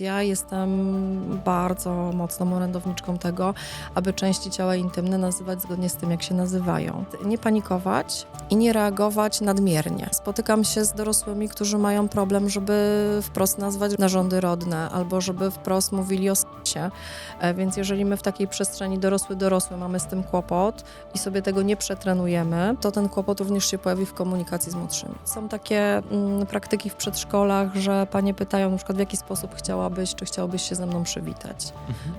Ja jestem bardzo mocną orędowniczką tego, aby części ciała intymne nazywać zgodnie z tym, jak się nazywają. Nie panikować i nie reagować nadmiernie. Spotykam się z dorosłymi, którzy mają problem, żeby wprost nazwać narządy rodne albo żeby wprost mówili o seksie. E, Więc jeżeli my w takiej przestrzeni dorosły-dorosły mamy z tym kłopot i sobie tego nie przetrenujemy, to ten kłopot również się pojawi w komunikacji z młodszymi. Są takie mm, praktyki w przedszkolach, że panie pytają na przykład w jaki sposób chciałabyś, czy chciałbyś się ze mną przywitać.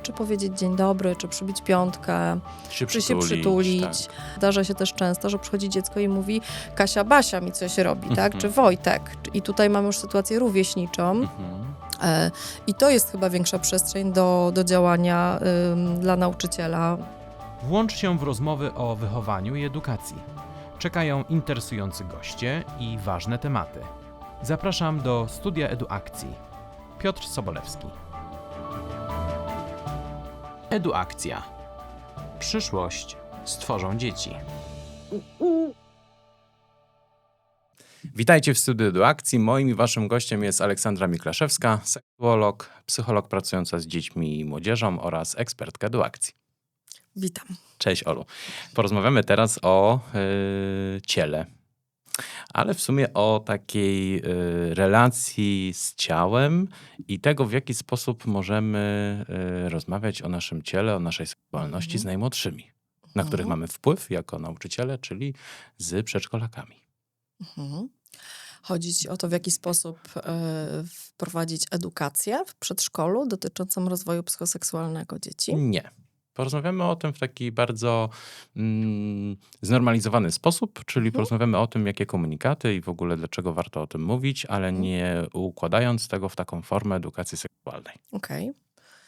Czy powiedzieć dzień dobry, czy przybić piątkę, Się czy się przytulić. Tak. Zdarza się też często, że przychodzi dziecko i mówi Kasia, Basia mi coś robi, tak? Mhm. Czy Wojtek. I tutaj mamy już sytuację rówieśniczą. Mhm. E, I to jest chyba większa przestrzeń do, do działania ym, dla nauczyciela. Włącz się w rozmowy o wychowaniu i edukacji. Czekają interesujący goście i ważne tematy. Zapraszam do studia Eduakcji. Piotr Sobolewski. Eduakcja. Przyszłość stworzą dzieci. Witajcie w studiu Eduakcji. Moim i waszym gościem jest Aleksandra Miklaszewska, seksuolog, psycholog pracująca z dziećmi i młodzieżą oraz ekspertka Eduakcji. Witam. Cześć Olu. Porozmawiamy teraz o y, ciele, ale w sumie o takiej y, relacji z ciałem i tego, w jaki sposób możemy y, rozmawiać o naszym ciele, o naszej seksualności z najmłodszymi, na których Mhm. mamy wpływ jako nauczyciele, czyli z przedszkolakami. Mhm. Chodzi ci o to, w jaki sposób e, wprowadzić edukację w przedszkolu dotyczącą rozwoju psychoseksualnego dzieci. Nie. Porozmawiamy o tym w taki bardzo mm, znormalizowany sposób, czyli Mhm. porozmawiamy o tym, jakie komunikaty i w ogóle dlaczego warto o tym mówić, ale Mhm. nie układając tego w taką formę edukacji seksualnej. Okej.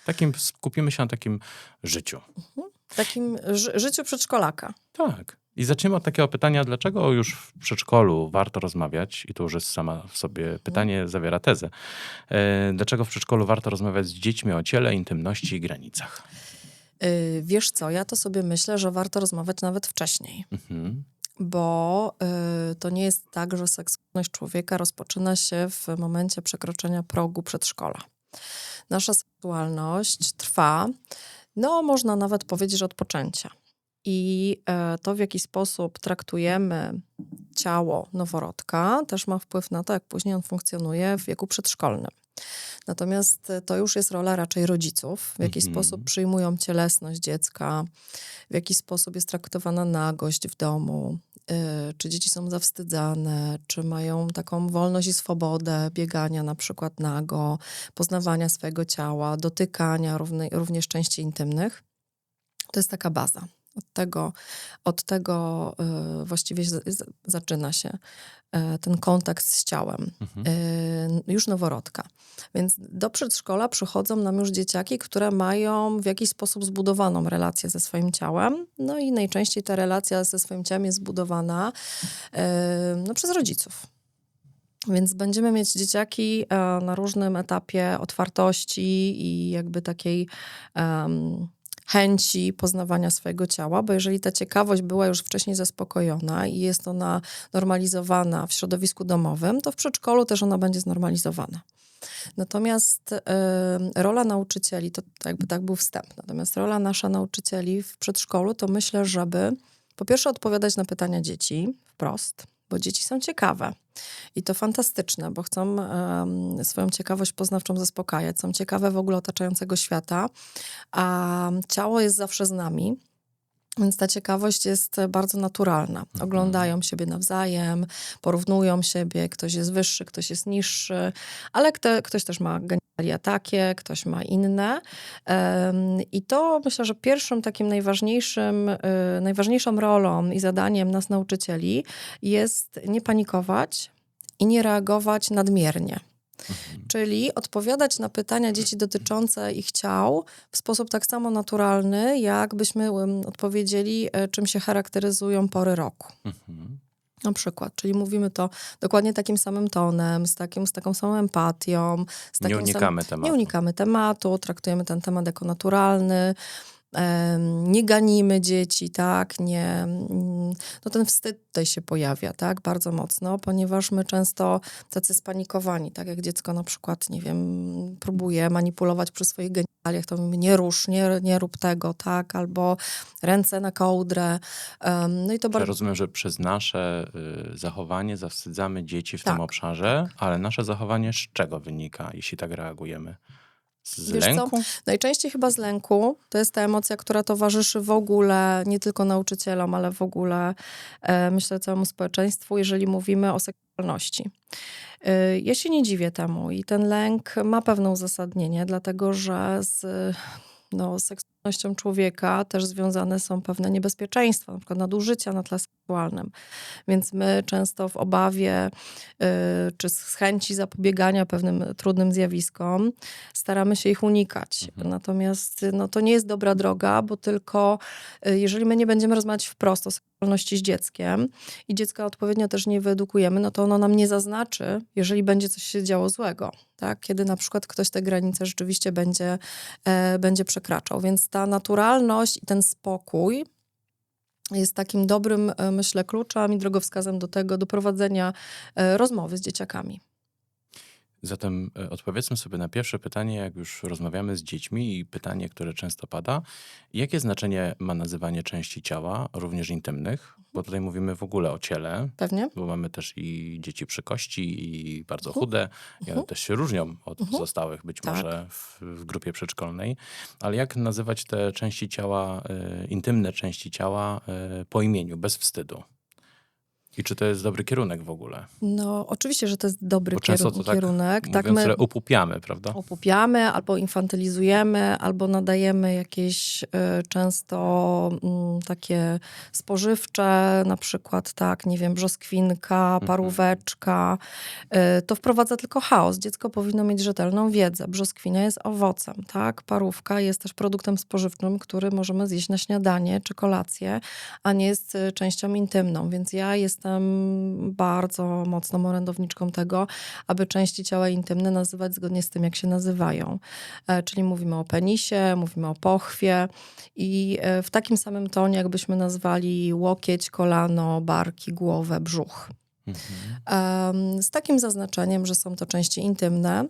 Takim, skupimy się na takim życiu. W takim ży- życiu przedszkolaka. Tak. I zaczniemy od takiego pytania, dlaczego już w przedszkolu warto rozmawiać, i to już jest sama w sobie pytanie, zawiera tezę. E, dlaczego w przedszkolu warto rozmawiać z dziećmi o ciele, intymności i granicach? Y, Wiesz co, ja to sobie myślę, że warto rozmawiać nawet wcześniej. Mhm. bo y, to nie jest tak, że seksualność człowieka rozpoczyna się w momencie przekroczenia progu przedszkola. Nasza seksualność trwa, no można nawet powiedzieć, że od poczęcia. I e, to, w jaki sposób traktujemy ciało noworodka, też ma wpływ na to, jak później on funkcjonuje w wieku przedszkolnym. Natomiast e, to już jest rola raczej rodziców, w jaki Mhm. sposób przyjmują cielesność dziecka, w jaki sposób jest traktowana nagość w domu, y, czy dzieci są zawstydzane, czy mają taką wolność i swobodę biegania na przykład nago, poznawania swojego ciała, dotykania równy, również części intymnych. To jest taka baza. Od tego, od tego y, właściwie zaczyna się y, ten kontakt z ciałem Mhm. y, już noworodka. Więc do przedszkola przychodzą nam już dzieciaki, które mają w jakiś sposób zbudowaną relację ze swoim ciałem. No i najczęściej ta relacja ze swoim ciałem jest zbudowana no, przez rodziców. Więc będziemy mieć dzieciaki e, na różnym etapie otwartości i jakby takiej em, chęci poznawania swojego ciała, bo jeżeli ta ciekawość była już wcześniej zaspokojona i jest ona normalizowana w środowisku domowym, to w przedszkolu też ona będzie znormalizowana. Natomiast y, rola nauczycieli, to, jakby tak był wstęp, natomiast rola nasza nauczycieli w przedszkolu to myślę, żeby po pierwsze odpowiadać na pytania dzieci wprost, bo dzieci są ciekawe. I to fantastyczne, bo chcą em, swoją ciekawość poznawczą zaspokajać, są ciekawe w ogóle otaczającego świata, a ciało jest zawsze z nami. Więc ta ciekawość jest bardzo naturalna. Oglądają siebie nawzajem, porównują siebie, ktoś jest wyższy, ktoś jest niższy, ale kto, ktoś też ma genitalia takie, ktoś ma inne. I to myślę, że pierwszym takim najważniejszym, y, najważniejszą rolą i zadaniem nas nauczycieli jest nie panikować i nie reagować nadmiernie. Mhm. Czyli odpowiadać na pytania dzieci dotyczące ich ciał w sposób tak samo naturalny, jakbyśmy odpowiedzieli, e, czym się charakteryzują pory roku. Mhm. Na przykład, czyli mówimy to dokładnie takim samym tonem, z, takim, z taką samą empatią. Z Nie takim unikamy tematu. Nie unikamy tematu, traktujemy ten temat jako naturalny. Nie ganimy dzieci, tak, nie, mm, no ten wstyd tutaj się pojawia, tak, bardzo mocno, ponieważ my często tacy spanikowani, tak jak dziecko na przykład, nie wiem, próbuje manipulować przy swoich genitaliach, to mówimy nie rusz, nie, nie rób tego, tak, albo ręce na kołdrę, no i to Ja bardzo... rozumiem, że przez nasze y, zachowanie zawstydzamy dzieci w tym Tak, obszarze, ale nasze zachowanie z czego wynika, jeśli tak reagujemy? Z Wiesz co? lęku? Najczęściej chyba z lęku. To jest ta emocja, która towarzyszy w ogóle nie tylko nauczycielom, ale w ogóle e, myślę całemu społeczeństwu, jeżeli mówimy o seksualności. E, ja się nie dziwię temu i ten lęk ma pewne uzasadnienie, dlatego że z no, seksualnością człowieka też związane są pewne niebezpieczeństwa, na przykład nadużycia na tle seksualnym. Więc my często w obawie y, czy z chęci zapobiegania pewnym trudnym zjawiskom staramy się ich unikać. Mhm. Natomiast no, to nie jest dobra droga, bo tylko y, jeżeli my nie będziemy rozmawiać wprost o seksualności z dzieckiem i dziecka odpowiednio też nie wyedukujemy, no to ono nam nie zaznaczy, jeżeli będzie coś się działo złego. Tak? Kiedy na przykład ktoś te granice rzeczywiście będzie, e, będzie przekraczał. Więc ta naturalność i ten spokój jest takim dobrym, e, myślę, kluczem i drogowskazem do tego, do prowadzenia e, rozmowy z dzieciakami. Zatem e, odpowiedzmy sobie na pierwsze pytanie, jak już rozmawiamy z dziećmi i pytanie, które często pada. Jakie znaczenie ma nazywanie części ciała, również intymnych? Bo tutaj mówimy w ogóle o ciele, Pewnie? bo mamy też i dzieci przy kości i bardzo Mhm. chude. I one Mhm. też się różnią od Mhm. pozostałych być Tak. może w, w grupie przedszkolnej. Ale jak nazywać te części ciała, e, intymne części ciała e, po imieniu, bez wstydu? I czy to jest dobry kierunek w ogóle? No, oczywiście, że to jest dobry Bo często kierun- to tak, kierunek. Tak, Mówiąc, my że upupiamy, prawda? opupiamy, albo infantylizujemy, albo nadajemy jakieś y, często mm, takie spożywcze, na przykład tak, nie wiem, brzoskwinka, Mhm. paróweczka. Y, to wprowadza tylko chaos. Dziecko powinno mieć rzetelną wiedzę. Brzoskwinia jest owocem, tak? Parówka jest też produktem spożywczym, który możemy zjeść na śniadanie czy kolację, a nie jest y, częścią intymną. Więc ja jestem bardzo mocną orędowniczką tego, aby części ciała intymne nazywać zgodnie z tym, jak się nazywają. E, Czyli mówimy o penisie, mówimy o pochwie i e, w takim samym tonie, jakbyśmy nazwali łokieć, kolano, barki, głowę, brzuch. Mhm. Z takim zaznaczeniem, że są to części intymne,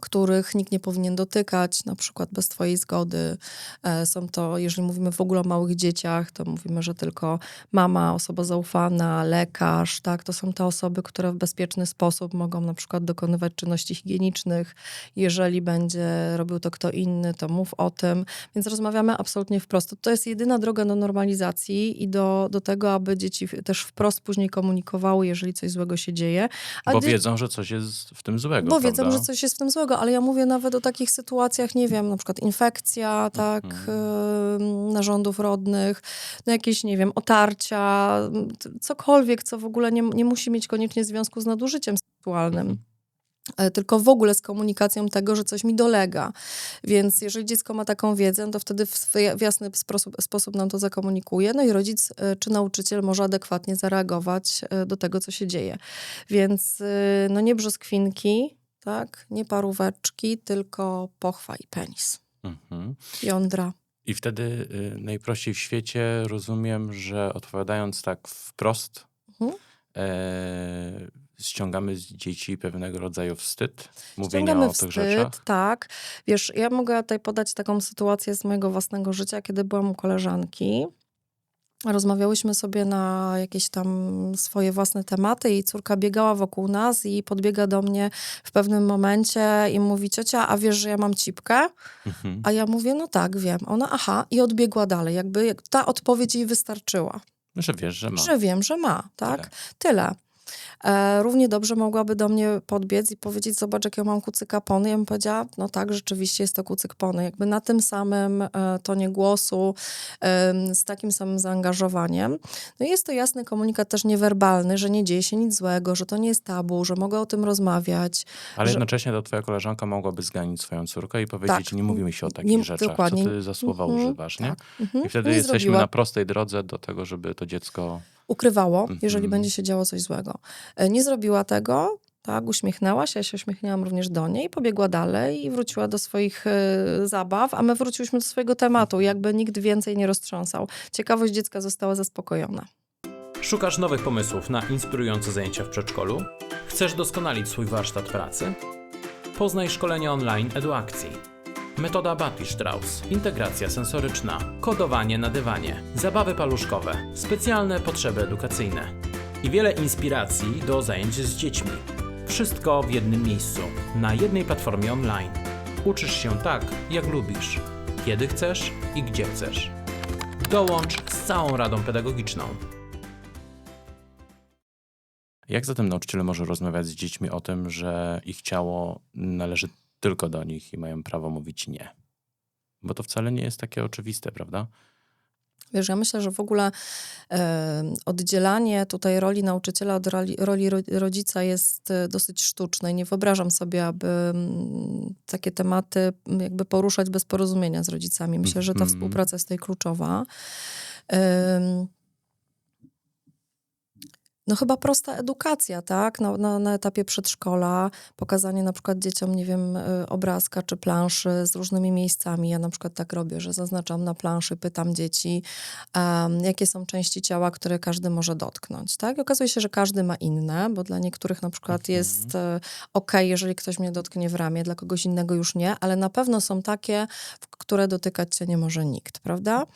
których nikt nie powinien dotykać, na przykład bez Twojej zgody. E, Są to, jeżeli mówimy w ogóle o małych dzieciach, to mówimy, że tylko mama, osoba zaufana, lekarz, tak, to są te osoby, które w bezpieczny sposób mogą na przykład dokonywać czynności higienicznych. Jeżeli będzie robił to kto inny, to mów o tym. Więc rozmawiamy absolutnie wprost. To jest jedyna droga do normalizacji i do, do tego, aby dzieci też wprost później komunikowały, jeżeli coś złego się dzieje. A Bo wiedzą, że coś jest w tym złego, bo prawda? wiedzą, że coś jest w tym złego, ale ja mówię nawet o takich sytuacjach, nie wiem, na przykład infekcja, tak, Mhm. narządów rodnych, no jakieś, nie wiem, otarcia, cokolwiek, co w ogóle nie, nie musi mieć koniecznie związku z nadużyciem seksualnym. Mhm. e, Tylko w ogóle z komunikacją tego, że coś mi dolega. Więc jeżeli dziecko ma taką wiedzę, to wtedy w, jasny sposób, sposób nam to zakomunikuje. No i rodzic e, czy nauczyciel może adekwatnie zareagować e, do tego, co się dzieje. Więc no nie brzoskwinki, tak, nie paróweczki, tylko pochwa i penis. Mhm. Jądra. I wtedy y, najprościej w świecie rozumiem, że odpowiadając tak wprost, Mhm. e, ściągamy z dzieci pewnego rodzaju wstyd, mówienia Ściągamy o tych rzeczach. wstyd, tak. Wiesz, ja mogę tutaj podać taką sytuację z mojego własnego życia, kiedy byłam u koleżanki. Rozmawiałyśmy sobie na jakieś tam swoje własne tematy i córka biegała wokół nas i podbiega do mnie w pewnym momencie i mówi, ciocia, a wiesz, że ja mam cipkę? Mhm. A ja mówię, no tak, wiem. Ona, aha, i odbiegła dalej. Jakby jak- ta odpowiedź jej wystarczyła. Że wiesz, że ma. Że wiem, że ma, tak? Tyle. Tyle. E, równie dobrze mogłaby do mnie podbiec i powiedzieć, zobacz, jak ja mam kucyka pony. Ja bym powiedziała, no tak, rzeczywiście jest to kucyk pony. Jakby na tym samym e, tonie głosu, z takim samym zaangażowaniem. No i jest to jasny komunikat też niewerbalny, że nie dzieje się nic złego, że to nie jest tabu, że mogę o tym rozmawiać. Ale że- jednocześnie ta twoja koleżanka mogłaby zganić swoją córkę i powiedzieć, Tak. nie mówimy się o takich Nie- rzeczach, dokładnie. co ty za słowa Mhm, używasz, nie? tak. Mhm. I wtedy Nie jesteśmy zrobiła. na prostej drodze do tego, żeby to dziecko... ukrywało, Mhm. jeżeli będzie się działo coś złego. E, Nie zrobiła tego, Tak, uśmiechnęła się, ja się uśmiechnęłam również do niej, pobiegła dalej i wróciła do swoich e, zabaw, a my wróciliśmy do swojego tematu, jakby nikt więcej nie roztrząsał. Ciekawość dziecka została zaspokojona. Szukasz nowych pomysłów na inspirujące zajęcia w przedszkolu? Chcesz doskonalić swój warsztat pracy? Poznaj szkolenie online EduAkcji. Metoda Bapi-Strauss, integracja sensoryczna, kodowanie na dywanie, zabawy paluszkowe, specjalne potrzeby edukacyjne i wiele inspiracji do zajęć z dziećmi. Wszystko w jednym miejscu, na jednej platformie online. Uczysz się tak, jak lubisz, kiedy chcesz i gdzie chcesz. Dołącz z całą radą pedagogiczną. Jak zatem nauczyciel może rozmawiać z dziećmi o tym, że ich ciało należy tylko do nich i mają prawo mówić nie? Bo to wcale nie jest takie oczywiste, prawda? Wiesz, ja myślę, że w ogóle oddzielanie tutaj roli nauczyciela od roli, roli ro- rodzica jest e, dosyć sztuczne. i Nie wyobrażam sobie, aby mm, takie tematy mm, jakby poruszać bez porozumienia z rodzicami. Myślę, że ta Mhm. współpraca jest tutaj kluczowa. No chyba prosta edukacja, tak? Na, na, na etapie przedszkola, pokazanie na przykład dzieciom, nie wiem, y, obrazka czy planszy z różnymi miejscami. Ja na przykład tak robię, że zaznaczam na planszy, pytam dzieci, em, jakie są części ciała, które każdy może dotknąć, tak? I okazuje się, że każdy ma inne, bo dla niektórych na przykład Mhm. jest e, okej, jeżeli ktoś mnie dotknie w ramię, dla kogoś innego już nie, ale na pewno są takie, które dotykać cię nie może nikt, prawda?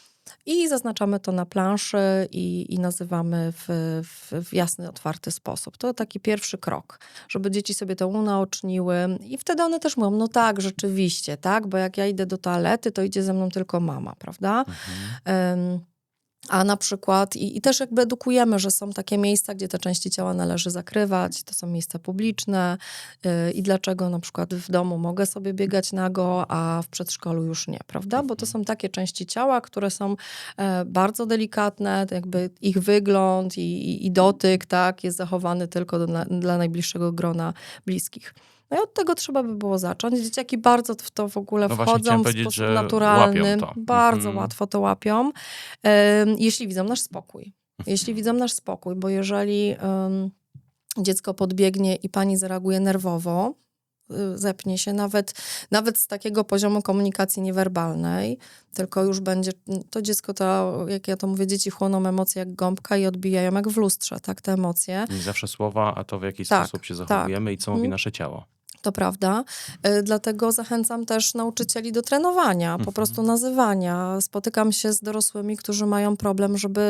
I zaznaczamy to na planszy i, i nazywamy w, w, w jasny, otwarty sposób. To taki pierwszy krok, żeby dzieci sobie to unaoczniły i wtedy one też mówią, no tak, rzeczywiście, tak, bo jak ja idę do toalety, to idzie ze mną tylko mama, prawda? Em, a na przykład, i, i też jakby edukujemy, że są takie miejsca, gdzie te części ciała należy zakrywać, to są miejsca publiczne yy, i dlaczego na przykład w domu mogę sobie biegać nago, a w przedszkolu już nie, prawda? Bo to są takie części ciała, które są e, bardzo delikatne, jakby ich wygląd i, i, i dotyk, tak, jest zachowany tylko dla najbliższego grona bliskich. No i od tego trzeba by było zacząć. Dzieciaki bardzo w to w ogóle No wchodzą w sposób naturalny. Bardzo Mhm. łatwo to łapią, jeśli widzą nasz spokój. Jeśli widzą nasz spokój, bo jeżeli dziecko podbiegnie i pani zareaguje nerwowo, y, zepnie się nawet, nawet z takiego poziomu komunikacji niewerbalnej, tylko już będzie, to dziecko to, jak ja to mówię, dzieci chłoną emocje jak gąbka i odbijają jak w lustrze, tak, te emocje. Nie zawsze słowa, a to w jaki Tak, sposób się zachowujemy i co mówi Mhm. nasze ciało. To prawda. Y, Dlatego zachęcam też nauczycieli do trenowania, po Mhm. prostu nazywania. Spotykam się z dorosłymi, którzy mają problem, żeby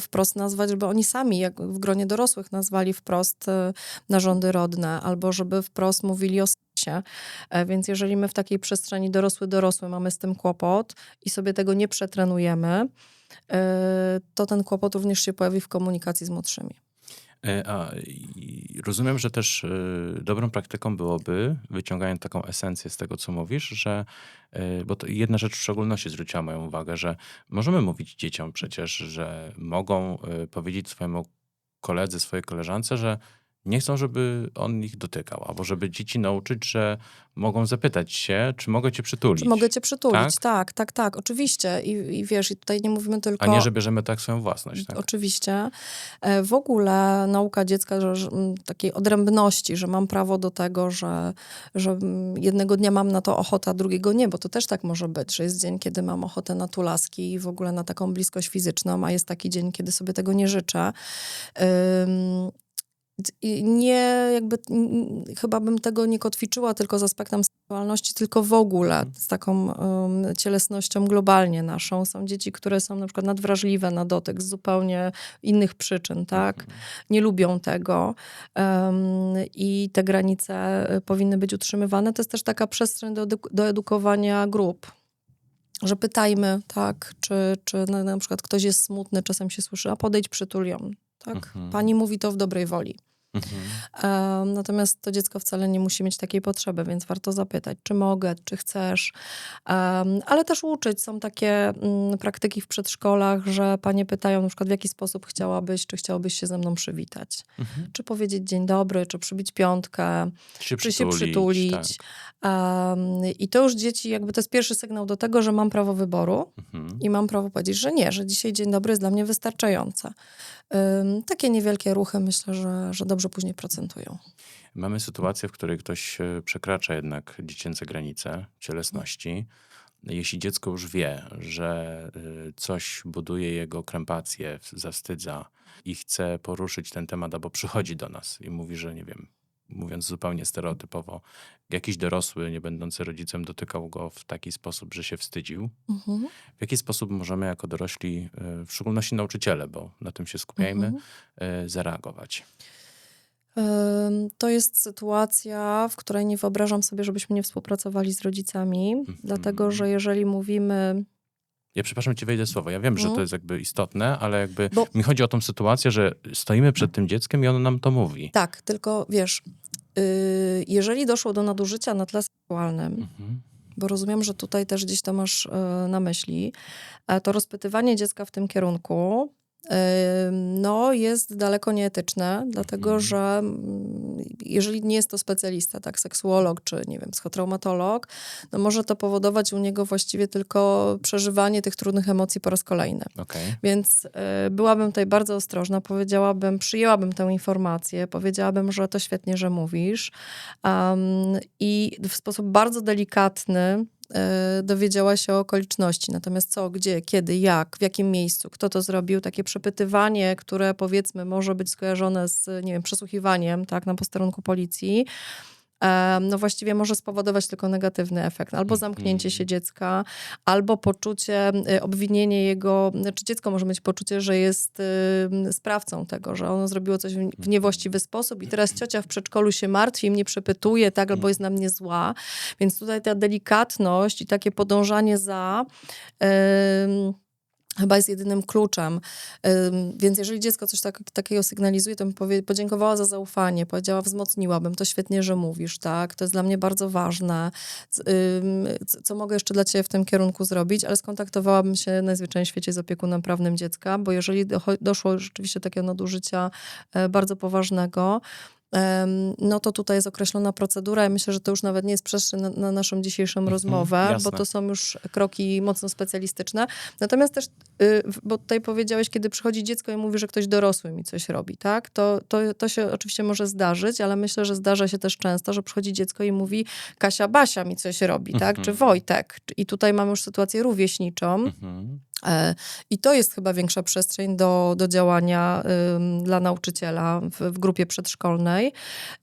wprost nazwać, żeby oni sami, jak w gronie dorosłych, nazwali wprost y, narządy rodne, albo żeby wprost mówili o seksie. E, Więc jeżeli my w takiej przestrzeni dorosły-dorosły mamy z tym kłopot i sobie tego nie przetrenujemy, to ten kłopot również się pojawi w komunikacji z młodszymi. E, A, rozumiem, że też y, dobrą praktyką byłoby, wyciągając taką esencję z tego, co mówisz, że, y, bo to jedna rzecz w szczególności zwróciła moją uwagę, że możemy mówić dzieciom przecież, że mogą powiedzieć swojemu koledze, swojej koleżance, że nie chcą, żeby on ich dotykał, albo żeby dzieci nauczyć, że mogą zapytać się, czy mogę cię przytulić. Czy mogę cię przytulić? Tak? Tak, tak, tak, oczywiście. I, I wiesz, i tutaj nie mówimy tylko... A nie, że bierzemy tak swoją własność. Tak? Oczywiście. E, W ogóle nauka dziecka że, że, takiej odrębności, że mam prawo do tego, że, że jednego dnia mam na to ochotę, a drugiego nie, bo to też tak może być, że jest dzień, kiedy mam ochotę na tulaski i w ogóle na taką bliskość fizyczną, a jest taki dzień, kiedy sobie tego nie życzę. Ym, nie, jakby, chyba bym tego nie kotwiczyła tylko z aspektem seksualności, tylko w ogóle z taką um, cielesnością globalnie naszą. Są dzieci, które są na przykład nadwrażliwe na dotyk z zupełnie innych przyczyn, tak? Nie lubią tego um, i te granice y, powinny być utrzymywane. To jest też taka przestrzeń do, do edukowania grup. Że pytajmy, tak, czy, czy na, na przykład ktoś jest smutny, czasem się słyszy, a podejdź przytul ją, tak? Mhm. Pani mówi to w dobrej woli. Mhm. Natomiast to dziecko wcale nie musi mieć takiej potrzeby, więc warto zapytać, czy mogę, czy chcesz. Ale też uczyć. Są takie mm, praktyki w przedszkolach, że panie pytają na przykład, w jaki sposób chciałabyś, czy chciałabyś się ze mną przywitać. Mhm. Czy powiedzieć dzień dobry, czy przybić piątkę, Czy, czy się przytulić. Tak. I to już dzieci, jakby to jest pierwszy sygnał do tego, że mam prawo wyboru Mhm. i mam prawo powiedzieć, że nie, że dzisiaj dzień dobry jest dla mnie wystarczające. Takie niewielkie ruchy myślę, że, że dobrze później procentują. Mamy sytuację, w której ktoś e, przekracza jednak dziecięce granice cielesności. Jeśli dziecko już wie, że y, coś buduje jego krępację, zawstydza i chce poruszyć ten temat, albo przychodzi do nas i mówi, że nie wiem, mówiąc zupełnie stereotypowo, jakiś dorosły, nie będący rodzicem, dotykał go w taki sposób, że się wstydził. Mhm. W jaki sposób możemy jako dorośli, y, w szczególności nauczyciele, bo na tym się skupiajmy, Mhm. y, zareagować? To jest sytuacja, w której nie wyobrażam sobie, żebyśmy nie współpracowali z rodzicami, Mhm. dlatego że jeżeli mówimy. Ja przepraszam, ci wejdę słowo. Ja wiem, że to Mhm. jest jakby istotne, ale jakby Bo- mi chodzi o tą sytuację, że stoimy przed tym dzieckiem i ono nam to mówi. Tak, tylko wiesz, yy, jeżeli doszło do nadużycia na tle seksualnym, Mhm. bo rozumiem, że tutaj też gdzieś to masz e, na myśli, e, to rozpytywanie dziecka w tym kierunku no, jest daleko nieetyczne, dlatego Mhm. że mm, jeżeli nie jest to specjalista, tak, seksuolog czy, nie wiem, psychotraumatolog, no może to powodować u niego właściwie tylko przeżywanie tych trudnych emocji po raz kolejny. Okej. Więc y, byłabym tutaj bardzo ostrożna, powiedziałabym, przyjęłabym tę informację, powiedziałabym, że to świetnie, że mówisz. Um, I w sposób bardzo delikatny dowiedziała się o okoliczności. Natomiast co, gdzie, kiedy, jak, w jakim miejscu, kto to zrobił, takie przepytywanie, które powiedzmy może być skojarzone z, nie wiem, przesłuchiwaniem, tak, na posterunku policji, no właściwie może spowodować tylko negatywny efekt. Albo Mhm. zamknięcie się dziecka, albo poczucie, y, obwinienie jego, znaczy dziecko może mieć poczucie, że jest y, sprawcą tego, że ono zrobiło coś w, niewłaściwy sposób i teraz ciocia w przedszkolu się martwi i mnie przepytuje, tak, albo jest na mnie zła. Więc tutaj ta delikatność i takie podążanie za... ym, Chyba jest jedynym kluczem. Więc jeżeli dziecko coś tak, takiego sygnalizuje, to bym podziękowała za zaufanie, powiedziała, wzmocniłabym, to świetnie, że mówisz, tak, to jest dla mnie bardzo ważne. Co mogę jeszcze dla ciebie w tym kierunku zrobić, ale skontaktowałabym się najzwyczajniej w świecie z opiekunem prawnym dziecka, bo jeżeli doszło rzeczywiście do takiego nadużycia e, bardzo poważnego, no to tutaj jest określona procedura. Ja myślę, że to już nawet nie jest przestrzeń na, na naszą dzisiejszą Mhm, rozmowę, jasne. bo to są już kroki mocno specjalistyczne. Natomiast też, y, bo tutaj powiedziałeś, kiedy przychodzi dziecko i mówi, że ktoś dorosły mi coś robi, tak? To, to, to się oczywiście może zdarzyć, ale myślę, że zdarza się też często, że przychodzi dziecko i mówi Kasia, Basia mi coś robi, tak? Czy Mhm. Wojtek. I tutaj mamy już sytuację rówieśniczą. Mhm. E, I to jest chyba większa przestrzeń do, do działania ym, dla nauczyciela w, w grupie przedszkolnej.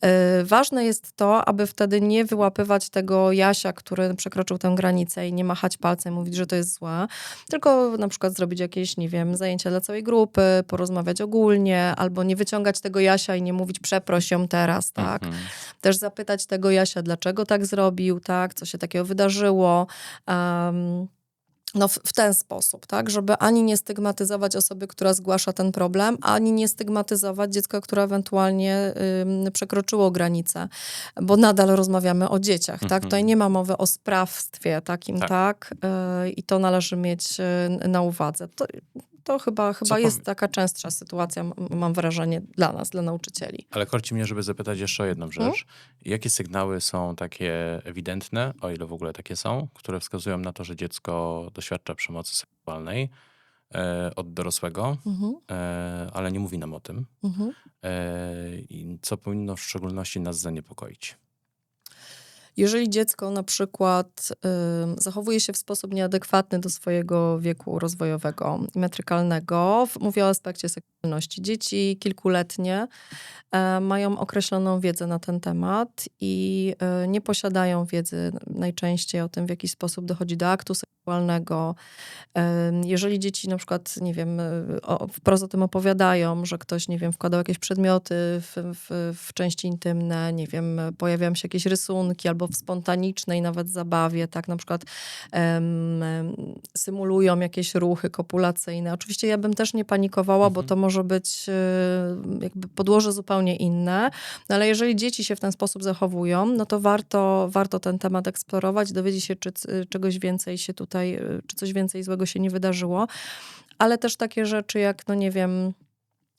E, ważne jest to, aby wtedy nie wyłapywać tego Jasia, który przekroczył tę granicę i nie machać palcem, mówić, że to jest złe, tylko na przykład zrobić jakieś, nie wiem, zajęcia dla całej grupy, porozmawiać ogólnie, albo nie wyciągać tego Jasia i nie mówić przeproś ją teraz, tak? Mhm. też zapytać tego Jasia, dlaczego tak zrobił, tak, co się takiego wydarzyło. em, no w, w ten sposób, tak, żeby ani nie stygmatyzować osoby, która zgłasza ten problem, ani nie stygmatyzować dziecka, które ewentualnie ym, przekroczyło granicę, bo nadal rozmawiamy o dzieciach, tak, Mhm. tutaj nie ma mowy o sprawstwie takim, Tak. tak, y, i to należy mieć y, na uwadze. To, to chyba, chyba jest powie- taka częstsza sytuacja, mam wrażenie, dla nas, dla nauczycieli. Ale korci mnie, żeby zapytać jeszcze o jedną Mhm. rzecz. Jakie sygnały są takie ewidentne, o ile w ogóle takie są, które wskazują na to, że dziecko doświadcza przemocy seksualnej e, od dorosłego, Mhm, e, ale nie mówi nam o tym? mhm. E, I co powinno w szczególności nas zaniepokoić? Jeżeli dziecko na przykład ym, zachowuje się w sposób nieadekwatny do swojego wieku rozwojowego i metrykalnego, mówię o aspekcie seksualności. Dzieci kilkuletnie e, mają określoną wiedzę na ten temat i e, nie posiadają wiedzy najczęściej o tym, w jaki sposób dochodzi do aktu seksualnego. Em, Jeżeli dzieci na przykład, nie wiem, o, wprost o tym opowiadają, że ktoś, nie wiem, wkładał jakieś przedmioty w, w, w części intymne, nie wiem, pojawiają się jakieś rysunki albo w spontanicznej nawet zabawie, tak, na przykład em, symulują jakieś ruchy kopulacyjne. Oczywiście ja bym też nie panikowała, bo Mhm. to może być y, jakby podłoże zupełnie inne, no ale jeżeli dzieci się w ten sposób zachowują, no to warto, warto ten temat eksplorować, dowiedzieć się, czy czegoś więcej się tutaj, y, czy coś więcej złego się nie wydarzyło, ale też takie rzeczy jak, no nie wiem,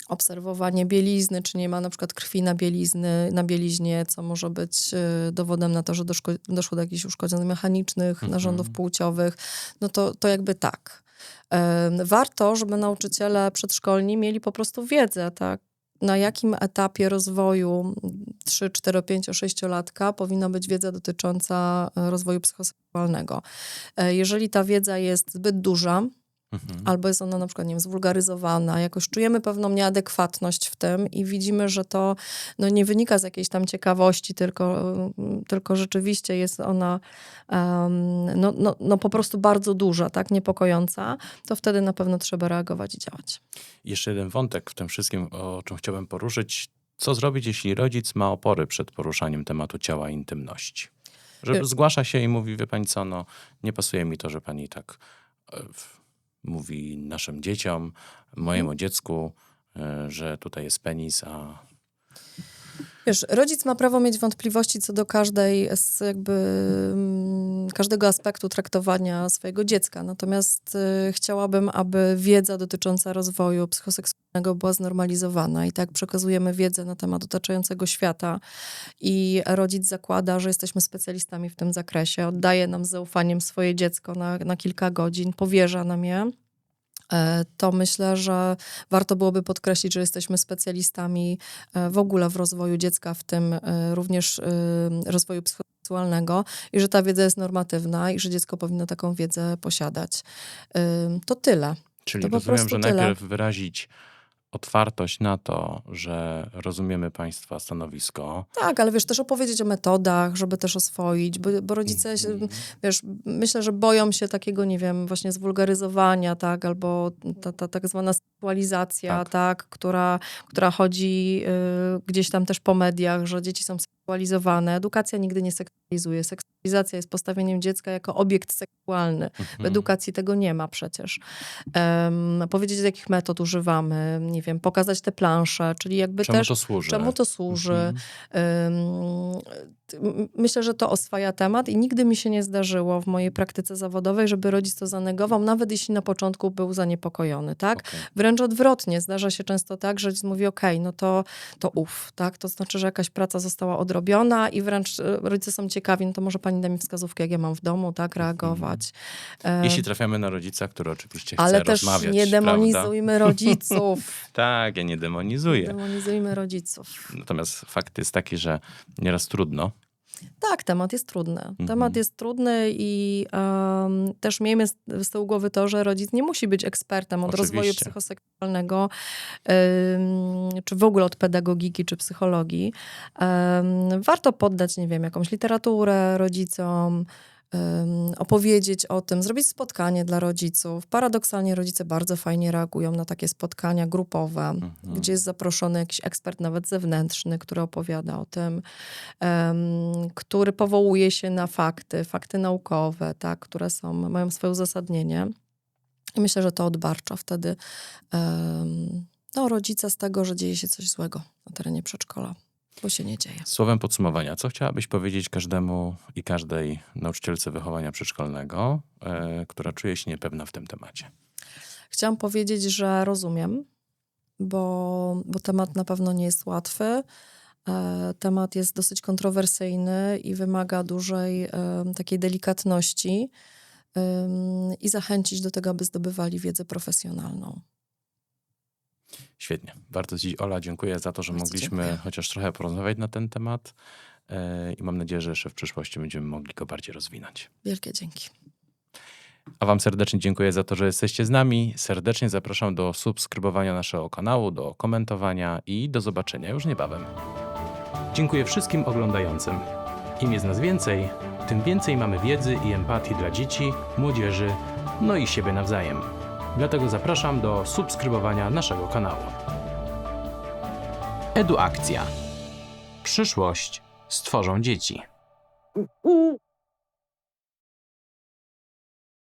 obserwowanie bielizny, czy nie ma na przykład krwi na, bielizny, na bieliźnie, co może być y, dowodem na to, że doszło, doszło do jakichś uszkodzeń mechanicznych, Mhm. narządów płciowych, no to, to jakby tak. Warto, żeby nauczyciele przedszkolni mieli po prostu wiedzę, tak, na jakim etapie rozwoju 3, 4, 5, 6-latka powinna być wiedza dotycząca rozwoju psychoseksualnego. E, Jeżeli ta wiedza jest zbyt duża, Mhm. albo jest ona na przykład, nie wiem, zwulgaryzowana, jakoś czujemy pewną nieadekwatność w tym i widzimy, że to no, nie wynika z jakiejś tam ciekawości, tylko, tylko rzeczywiście jest ona em, no, no, no, po prostu bardzo duża, tak, niepokojąca, to wtedy na pewno trzeba reagować i działać. Jeszcze jeden wątek w tym wszystkim, o czym chciałbym poruszyć. Co zrobić, jeśli rodzic ma opory przed poruszaniem tematu ciała i intymności? Żeby Wiesz- zgłasza się i mówi, wie pani co, no nie pasuje mi to, że pani tak e, w- mówi naszym dzieciom, mojemu Mhm. dziecku, e, że tutaj jest penis, a Wiesz, rodzic ma prawo mieć wątpliwości co do każdej z jakby mm, każdego aspektu traktowania swojego dziecka. Natomiast y, chciałabym, aby wiedza dotycząca rozwoju psychoseksualnego była znormalizowana. I tak przekazujemy wiedzę na temat otaczającego świata. I rodzic zakłada, że jesteśmy specjalistami w tym zakresie, oddaje nam z zaufaniem swoje dziecko na, na kilka godzin, powierza nam je. E, to myślę, że warto byłoby podkreślić, że jesteśmy specjalistami e, w ogóle w rozwoju dziecka, w tym e, również rozwoju psychoseksualnego i że ta wiedza jest normatywna i że dziecko powinno taką wiedzę posiadać. To tyle. Czyli To rozumiem, że tyle. najpierw wyrazić otwartość na to, że rozumiemy państwa stanowisko. Tak, ale wiesz, też opowiedzieć o metodach, żeby też oswoić, bo, bo rodzice, się, Mhm. wiesz, myślę, że boją się takiego, nie wiem, właśnie zwulgaryzowania, tak, albo ta, ta tak zwana seksualizacja, Tak. tak, która, która chodzi y, gdzieś tam też po mediach, że dzieci są seksualizowane. Edukacja nigdy nie seksualizuje. Seksualizacja jest postawieniem dziecka jako obiekt seksualny. W Mhm. edukacji tego nie ma przecież. Em, powiedzieć, z jakich metod używamy, nie wiem, pokazać te plansze, czyli jakby Czemu też... to służy? Czemu to służy? Mhm. Ym, t- m- Myślę, że to oswaja temat i nigdy mi się nie zdarzyło w mojej praktyce zawodowej, żeby rodzic to zanegował, nawet jeśli na początku był zaniepokojony, tak? Okej. Wręcz odwrotnie, zdarza się często tak, że mówi, okej, no to, to uf, tak? To znaczy, że jakaś praca została odrobiona i wręcz e, rodzice są ciekawi, no to może pani da mi wskazówkę, jak ja mam w domu, tak? Reagować. E, Jeśli trafiamy na rodzica, który oczywiście chce ale też rozmawiać. nie prawda? demonizujmy rodziców. Tak, ja nie nie demonizuję. demonizujmy rodziców. Natomiast fakt jest taki, że nieraz trudno. Tak, temat jest trudny. Mhm. Temat jest trudny i em, też miejmy z, z tyłu głowy to, że rodzic nie musi być ekspertem od rozwoju Oczywiście. psychoseksualnego, em, czy w ogóle od pedagogiki, czy psychologii. Em, warto poddać, nie wiem, jakąś literaturę rodzicom, opowiedzieć o tym, zrobić spotkanie dla rodziców. Paradoksalnie rodzice bardzo fajnie reagują na takie spotkania grupowe, Mhm. gdzie jest zaproszony jakiś ekspert, nawet zewnętrzny, który opowiada o tym, em, który powołuje się na fakty, fakty naukowe, tak, które są, mają swoje uzasadnienie. I myślę, że to odbarcza wtedy em, no, rodzica z tego, że dzieje się coś złego na terenie przedszkola, bo się nie dzieje. Słowem podsumowania, co chciałabyś powiedzieć każdemu i każdej nauczycielce wychowania przedszkolnego, e, która czuje się niepewna w tym temacie? Chciałam powiedzieć, że rozumiem, bo, bo temat na pewno nie jest łatwy. E, Temat jest dosyć kontrowersyjny i wymaga dużej em, takiej delikatności i zachęcić do tego, aby zdobywali wiedzę profesjonalną. Świetnie. Bardzo Ci, Ola, dziękuję za to, że Bardzo mogliśmy dziękuję. chociaż trochę porozmawiać na ten temat e, i mam nadzieję, że jeszcze w przyszłości będziemy mogli go bardziej rozwinąć. Wielkie dzięki. A Wam serdecznie dziękuję za to, że jesteście z nami. Serdecznie zapraszam do subskrybowania naszego kanału, do komentowania i do zobaczenia już niebawem. Dziękuję wszystkim oglądającym. Im jest nas więcej, tym więcej mamy wiedzy i empatii dla dzieci, młodzieży, no i siebie nawzajem. Dlatego zapraszam do subskrybowania naszego kanału. Eduakcja. Przyszłość stworzą dzieci.